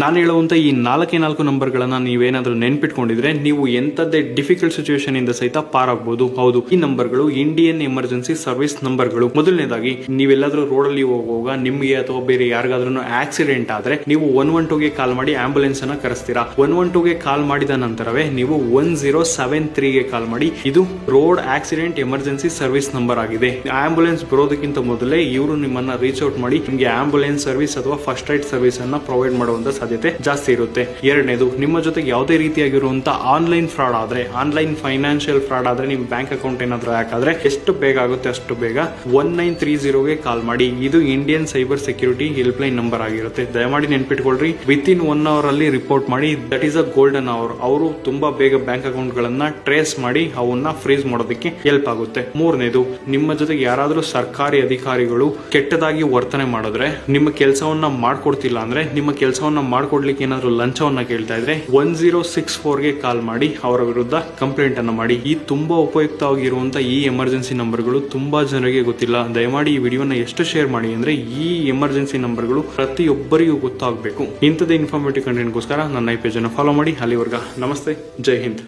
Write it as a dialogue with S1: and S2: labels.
S1: ನಾನು ಹೇಳುವಂತ ಈ ನಾಲ್ಕೇ ನಾಲ್ಕು ನಂಬರ್ಗಳನ್ನು ನೀವೇನಾದರೂ ನೆನ್ಪಿಟ್ಕೊಂಡಿದ್ರೆ ನೀವು ಎಂಥದ್ದೇ ಡಿಫಿಕಲ್ಟ್ ಸಿಚುವೇಶನ್ ಇಂದ ಸಹಿತ ಪಾರಾಗಬಹುದು ಹೌದು, ಈ ನಂಬರ್ಗಳು ಇಂಡಿಯನ್ ಎಮರ್ಜೆನ್ಸಿ ಸರ್ವಿಸ್ ನಂಬರ್ಗಳು. ಮೊದಲನೇದಾಗಿ, ನೀವೆಲ್ಲಾದ್ರೂ ರೋಡ್ ಅಲ್ಲಿ ಹೋಗುವಾಗ ನಿಮಗೆ ಅಥವಾ ಬೇರೆ ಯಾರಿಗಾದ್ರೂ ಆಕ್ಸಿಡೆಂಟ್ ಆದ್ರೆ ನೀವು ಒನ್ ಒನ್ ಟೂಗೆ ಕಾಲ್ ಮಾಡಿ ಆಂಬುಲೆನ್ಸ್ ಅನ್ನ ಕರೆಸ್ತೀರಾ? ಒನ್ ಒನ್ ಟೂಗೆ ಕಾಲ್ ಮಾಡಿದ ನಂತರವೇ ನೀವು ಒನ್ ಜೀರೋ ಸೆವೆನ್ ತ್ರೀಗೆ ಕಾಲ್ ಮಾಡಿ ಇದು road accident emergency service number ಆಗಿದೆ. ಆಂಬುಲೆನ್ಸ್ ಬರೋದಕ್ಕಿಂತ ಮೊದಲೇ ಇವರು ನಿಮ್ಮನ್ನ ರೀಚ್ ಔಟ್ ಮಾಡಿ ನಿಮಗೆ ಆಂಬುಲೆನ್ಸ್ ಸರ್ವಿಸ್ ಅಥವಾ ಫಸ್ಟ್ ಏಡ್ ಸರ್ವಿಸ್ ಅನ್ನ ಪ್ರೊವೈಡ್ ಮಾಡುವಂತ ಸಾಧ್ಯತೆ ಜಾಸ್ತಿ ಇರುತ್ತೆ. ಎರಡನೇದು, ನಿಮ್ಮ ಜೊತೆಗೆ ಯಾವುದೇ ರೀತಿಯಾಗಿರುವಂತ ಆನ್ಲೈನ್ ಫ್ರಾಡ್ ಆದ್ರೆ, ಆನ್ಲೈನ್ ಫೈನಾನ್ಷಿಯಲ್ ಫ್ರಾಡ್ ಆದ್ರೆ ನಿಮ್ ಬ್ಯಾಂಕ್ ಅಕೌಂಟ್ ಏನಾದ್ರೂ ಯಾಕಾದ್ರೆ ಎಷ್ಟು ಬೇಗ ಆಗುತ್ತೆ ಅಷ್ಟು ಬೇಗ? ಒನ್ ನೈನ್ ತ್ರೀ ಜೀರೋಗೆ ಕಾಲ್ ಮಾಡಿ. ಇದು Indian cyber security helpline number ಆಗಿರುತ್ತೆ. ದಯಮಾಡಿ ನೆನ್ಪಿಟ್ಕೊಳ್ರಿ. ವಿತ್ ಇನ್ ಒನ್ ಅವರ್ ಅಲ್ಲಿ ರಿಪೋರ್ಟ್ ಮಾಡಿ. That is a golden hour. ಅವರು ತುಂಬಾ ಬೇಗ ಬ್ಯಾಂಕ್ ಅಕೌಂಟ್ ಗಳನ್ನ ಟ್ರೇಸ್ ಮಾಡಿ ಅವನ್ನ ಫ್ರೀಸ್ ಮಾಡೋದಕ್ಕೆ ಹೆಲ್ಪ್ ಆಗುತ್ತೆ. ಮೂರನೇದು, ನಿಮ್ಮ ಜೊತೆಗೆ ಯಾರಾದ್ರೂ ಸರ್ಕಾರಿ ಅಧಿಕಾರಿಗಳು ಕೆಟ್ಟದಾಗಿ ವರ್ತನೆ ಮಾಡಿದ್ರೆ, ನಿಮ್ಮ ಕೆಲಸವನ್ನ ಮಾಡ್ಕೊಡ್ತಿಲ್ಲ ಅಂದ್ರೆ, ನಿಮ್ಮ ಕೆಲಸವನ್ನ ಮಾಡ್ಕೊಡ್ಲಿಕ್ಕೆ ಏನಾದ್ರು ಲಂಚವನ್ನ ಕೇಳ್ತಾ ಇದ್ರೆ ಒನ್ ಜೀರೋ ಸಿಕ್ಸ್ ಫೋರ್ಗೆ ಕಾಲ್ ಮಾಡಿ ಅವರ ವಿರುದ್ಧ ಕಂಪ್ಲೇಂಟ್ ಅನ್ನ ಮಾಡಿ. ಈ ತುಂಬಾ ಉಪಯುಕ್ತವಾಗಿರುವಂತ ಈ ಎಮರ್ಜೆನ್ಸಿ ನಂಬರ್ಗಳು ತುಂಬಾ ಜನರಿಗೆ ಗೊತ್ತಿಲ್ಲ. ದಯಮಾಡಿ ಈ ವಿಡಿಯೋನ ಎಷ್ಟು ಶೇರ್ ಮಾಡಿ ಅಂದ್ರೆ ಈ ಎಮರ್ಜೆನ್ಸಿ ನಂಬರ್ಗಳು ಪ್ರತಿಯೊಬ್ಬರಿಗೂ ಗೊತ್ತಾಗಬೇಕು. ಇಂಥದೇ ಇನ್ಫಾರ್ಮೇಟಿವ್ ಕಂಟೆಂಟ್ಗೋಸ್ಕರ ನನ್ನ ಈ ಪೇಜ್ ಅನ್ನು ಫಾಲೋ ಮಾಡಿ. ಅಲ್ಲಿವರ್ಗ ನಮಸ್ತೆ. ಜೈ ಹಿಂದ್.